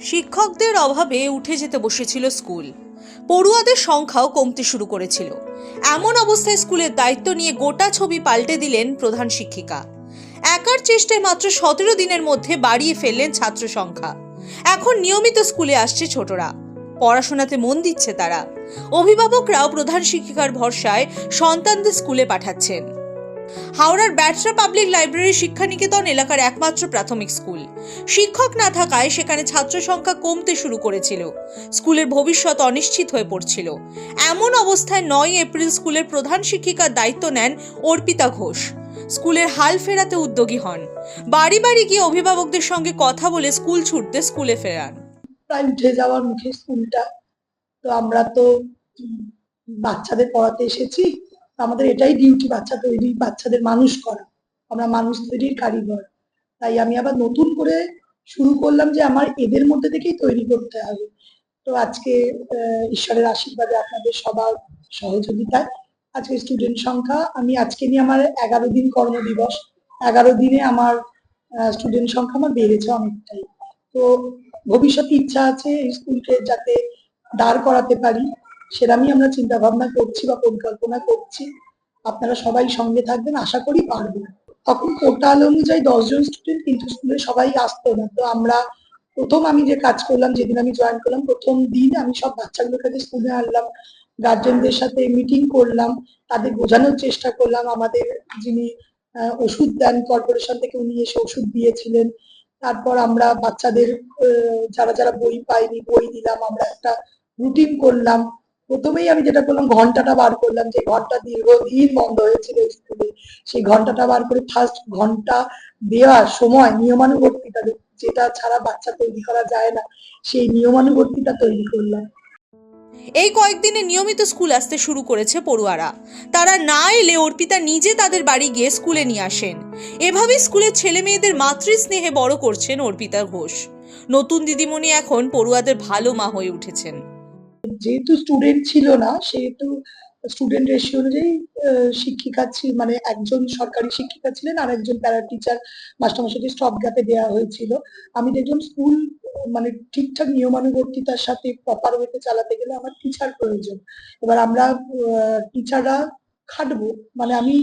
শিক্ষকদের অভাবে উঠে যেতে বসেছিল স্কুল। পড়ুয়াদের সংখ্যাও কমতে শুরু করেছিল। এমন অবস্থায় স্কুলের দায়িত্ব নিয়ে গোটা ছবি পাল্টে দিলেন প্রধান শিক্ষিকা। একার চেষ্টায় মাত্র সতেরো দিনের মধ্যে বাড়িয়ে ফেললেন ছাত্র সংখ্যা। এখন নিয়মিত স্কুলে আসছে ছোটরা। পড়াশোনাতে মন দিচ্ছে তারা। অভিভাবকরাও প্রধান শিক্ষিকার ভরসায় সন্তানদের স্কুলে পাঠাচ্ছেন। হাওড়ার ব্যাটরা পাবলিক লাইব্রেরি শিক্ষানিকেতন এলাকার একমাত্র প্রাথমিক স্কুল। শিক্ষক না থাকায় সেখানে ছাত্র সংখ্যা কমতে শুরু করেছিল। স্কুলের ভবিষ্যৎ অনিশ্চিত হয়ে পড়ছিল। এমন অবস্থায় নয় এপ্রিল স্কুলের প্রধান শিক্ষিকার দায়িত্ব নেন অর্পিতা ঘোষ। স্কুলের হাল ফেরাতে উদ্যোগী হন। বাড়ি বাড়ি গিয়ে অভিভাবকদের সঙ্গে কথা বলে স্কুল ছুটতে স্কুলে ফেরান। প্রায় উঠে যাওয়ার মুখে স্কুলটা। তো আমরা তো বাচ্চাদের পড়াতে এসেছি। আমাদের এটাই ডিউটি বাচ্চা তৈরি, বাচ্চাদের মানুষ করা। আমরা মানুষ তৈরির কারিগর। তাই আমি আবার নতুন করে শুরু করলাম যে আমার এদের মধ্যে থেকেই তৈরি করতে হবে। তো আজকে ঈশ্বরের আশীর্বাদে আপনাদের সবার সহযোগিতায় আজকে স্টুডেন্ট সংখ্যা, আমি আজকে নিয়ে আমার এগারো দিন কর্মদিবস এগারো দিনে আমার স্টুডেন্ট সংখ্যা আমার বেড়েছে অনেকটাই। তো ভবিষ্যতে ইচ্ছা আছে স্কুলকে যাতে দাঁড় করাতে পারি। সেরামই আমরা চিন্তা ভাবনা করছি বা পরিকল্পনা করছি। আপনারা সবাই সঙ্গে থাকবেন, আশা করি পারবেন। তখন পোর্টাল অনুযায়ী দশজন স্টুডেন্ট কিন্তু স্কুলে সবাই আসতো না। তো আমরা প্রথম আমি যে কাজ করলাম, যেদিন আমি জয়েন করলাম, প্রথম দিন আমি সব বাচ্চাগুলোকে স্কুলে আনলাম। গার্জেনদের সাথে মিটিং করলাম, তাদের বোঝানোর চেষ্টা করলাম। আমাদের যিনি ওষুধ দেন কর্পোরেশন থেকে উনি এসে ওষুধ দিয়েছিলেন। তারপর আমরা বাচ্চাদের যারা যারা বই পাইনি বই দিলাম। আমরা একটা রুটিন করলাম। প্রথমেই আমি যেটা করলাম ঘন্টাটা বার করলাম যে ঘণ্টা দীর্ঘদিন বন্ধ হয়েছিল স্কুলে সেই ঘন্টাটা বার করে ফার্স্ট ঘণ্টা দেওয়ার সময় নিয়মানুবর্তিতা যেটা ছাড়া বাচ্চা তৈরি করা যায় না, সেই নিয়মানুবর্তিতা তৈরি করলাম। এই কয়েকদিনে নিয়মিত স্কুল আসতে শুরু করেছে পড়ুয়ারা। তারা না এলে অর্পিতা নিজে তাদের বাড়ি গিয়ে স্কুলে নিয়ে আসেন। এভাবে স্কুলের ছেলে মেয়েদের মাতৃস্নেহে বড় করছেন অর্পিতা ঘোষ। নতুন দিদিমণি এখন পড়ুয়াদের ভালো মা হয়ে উঠেছেন। যেহেতু স্টুডেন্ট ছিল না, সেহেতু স্টুডেন্ট রেশিও অনুযায়ী শিক্ষিকা ছিল মানে একজন সরকারি শিক্ষিকা ছিলেন আর একজন প্যারা টিচার মাস্টারমশাইকে স্টপ গ্যাপে দেওয়া হয়েছিল। আমি দেখলাম স্কুল মানে ঠিকঠাক নিয়মানুবর্তিতার সাথে প্রপার ওয়েতে চালাতে গেলে আমার টিচার প্রয়োজন। এবার আমরা টিচাররা খাটবো। মানে আমি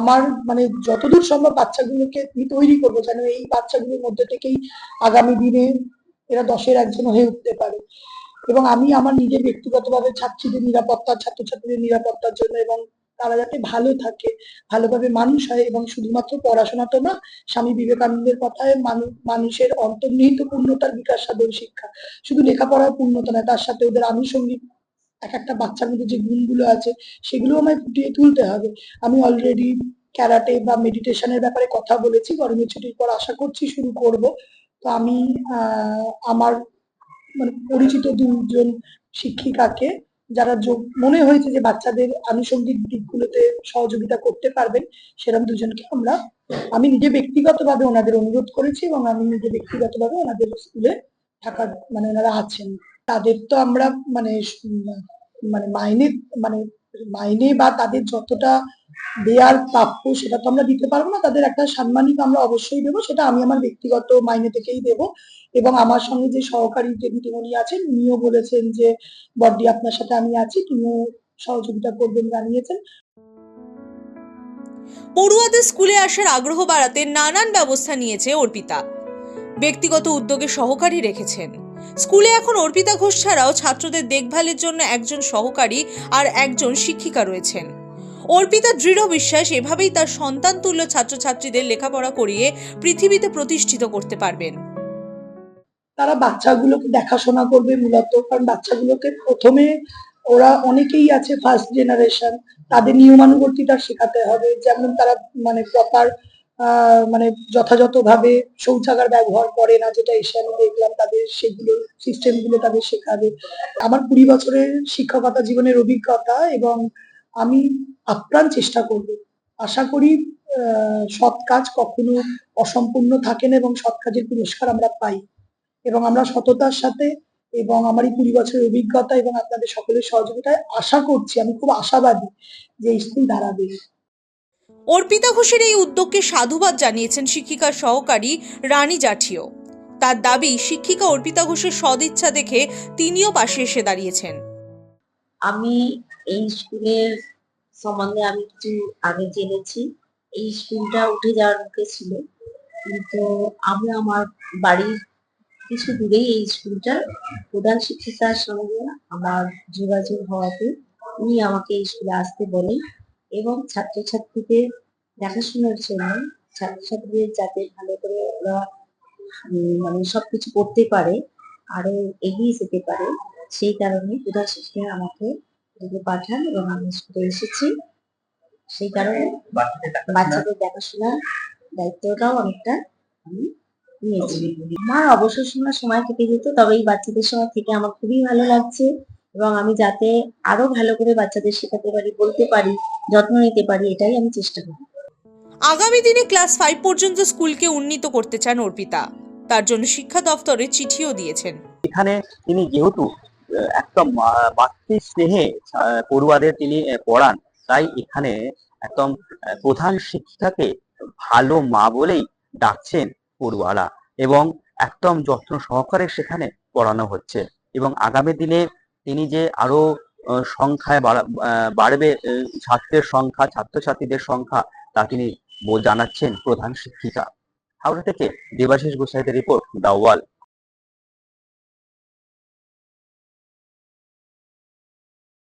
আমার মানে যতদূর সম্ভব বাচ্চাগুলোকে আমি তৈরি করব যেন এই বাচ্চাগুলোর মধ্যে থেকেই আগামী দিনে এরা দশের একজন হয়ে উঠতে পারে। এবং আমি আমার নিজের ব্যক্তিগতভাবে ছাত্রীদের নিরাপত্তা, ছাত্রছাত্রীদের নিরাপত্তার জন্য এবং তারা যাতে ভালো থাকে, ভালোভাবে মানুষ হয় এবং শুধুমাত্র পড়াশোনা তো না, স্বামী বিবেকানন্দের কথায় মানুষের অন্তর্নিহিত পূর্ণতার বিকাশ সাধন শিক্ষা। শুধু লেখাপড়ার পূর্ণতা নয়, তার সাথে ওদের আনুষঙ্গিক এক একটা বাচ্চার মধ্যে যে গুণগুলো আছে সেগুলো আমায় ফুটিয়ে তুলতে হবে। আমি অলরেডি ক্যারাটে বা মেডিটেশনের ব্যাপারে কথা বলেছি গরমের ছুটির পর আশা করছি শুরু করব। তো আমি আমার মানে পরিচিত দুজন শিক্ষিকাকে যারা মনে হয়েছে যে বাচ্চাদের আনুষঙ্গিক দিকগুলোতে সহযোগিতা করতে পারবেন সেরকম দুজনকে আমরা, আমি নিজে ব্যক্তিগতভাবে ওনাদের অনুরোধ করেছি এবং আমি নিজে ব্যক্তিগতভাবে ওনাদের স্কুলে থাকার মানে ওনারা আছেন। তাদের তো আমরা মানে মানে মাইনে মানে মাইনে বা তাদের যতটা দেয়ার প্রাপ্য, সেটা তো আমরা দিতে পারব না। তাদের একটা সাম্মানিক আমরা অবশ্যই দেবো, সেটা আমি আমার ব্যক্তিগত মাইনে থেকেই দেবো। এবং আমার সঙ্গে যে সহকারী দিদিমণি আছেন, উনিও বলেছেন যে, বড্ডি, আপনার সাথে আমি আছি, তিনিও সহযোগিতা করবেন, জানিয়েছেন। পড়ুয়াদের স্কুলে আসার আগ্রহ বাড়াতে নানান ব্যবস্থা নিয়েছে অর্পিতা। ব্যক্তিগত উদ্যোগে সহকারী রেখেছেন। স্কুলে এখন অর্পিতা ঘোষ ছাড়াও ছাত্রদের দেখভালের জন্য একজন সহকারী আর একজন শিক্ষিকা রয়েছেন। অর্পিতা দৃঢ় বিশ্বাস, এভাবেই তার সন্তান তুল্য ছাত্রছাত্রীদের লেখাপড়া করিয়ে পৃথিবীতে প্রতিষ্ঠিত করতে পারবেন। তারা বাচ্চাগুলোকে দেখাশোনা করবে মূলত, কারণ বাচ্চাগুলোকে প্রথমে ওরা অনেকেই আছে ফার্স্ট জেনারেশন তাদের নিয়মানুবর্তিতা শেখাতে হবে, যেমন তারা মানে প্রপার মানে যথাযথভাবে শৌচাগার ব্যবহার করে না, যেটা এসে আমি দেখলাম তাদের সেগুলো সিস্টেমগুলো তাদের শেখাবে। আমার কুড়ি বছরের শিক্ষকতা জীবনের অভিজ্ঞতা এবং আমি আপ্রাণ চেষ্টা করব। আশা করি আহ, সৎ কাজ কখনো অসম্পূর্ণ থাকে না এবং সৎ কাজের পুরস্কার আমরা পাই। এবং আমরা সততার সাথে এবং আমার এই কুড়ি বছরের অভিজ্ঞতা এবং আপনাদের সকলের সহযোগিতায় আশা করছি আমি খুব আশাবাদী যে স্কুল দাঁড়াবে। অর্পিতা ঘোষের এই উদ্যোগকে সাধুবাদ জানিয়েছেন শিক্ষিকার সহকারী রানী জাঠিও। তার দাবি শিক্ষিকা অর্পিতা ঘোষের সদিচ্ছা দেখে তিনিও পাশে এসে দাঁড়িয়েছেন। আমি এই স্কুলের সম্বন্ধে আমি কিছু আগে জেনেছি। এই স্কুলটা উঠে যাওয়ার মুখে ছিল। কিন্তু আমি আমার বাড়ির কিছু দূরেই এই স্কুলটার প্রধান শিক্ষিকার সঙ্গে আমার যোগাযোগ হওয়াতে উনি আমাকে এই স্কুলে আসতে বলেন এবং ছাত্রছাত্রীদের দেখাশোনার জন্য, ছাত্রছাত্রীদের যাতে ভালো করে ওরা মানে সবকিছু করতে পারে আরও এগিয়ে যেতে পারে, সেই কারণে প্রধান শিক্ষিকা আমাকে স্কুলে পাঠান এবং আমি স্কুলে এসেছি। সেই কারণে বাচ্চাদের দেখাশোনার দায়িত্বটাও অনেকটা আমি নিয়েছি। আমার অবসর সময় সময় কেটে যেত তবে এই বাচ্চাদের সময় থেকে আমার খুবই ভালো লাগছে এবং আমি যাতে আরও ভালো করে বাচ্চাদের শেখাতে পারি বলতে পারি যত্ন নিতে পারি এটাই আমি চেষ্টা করি। আগামী দিনে ক্লাস ফাইভ পর্যন্ত স্কুলকে উন্নীত করতে চান অর্পিতা। তার জন্য শিক্ষা দফতরে চিঠিও দিয়েছেন। এখানে তিনি যেহেতু একদম মাতৃ স্নেহে পড়ুয়াদের তিনি পড়ান। তাই এখানে একদম প্রধান শিক্ষিকাকে ভালো মা বলেই ডাকছেন পড়ুয়ারা এবং একদম যত্ন সহকারে সেখানে পড়ানো হচ্ছে এবং আগামী দিনে তিনি যে আরও সংখ্যায় বাড়বে ছাত্রের সংখ্যা, ছাত্রছাত্রীদের সংখ্যা, তা তিনি জানাচ্ছেন প্রধান শিক্ষিকা। হাওড়া থেকে দেবাশিস গোসাইদের রিপোর্ট দা ওয়াল।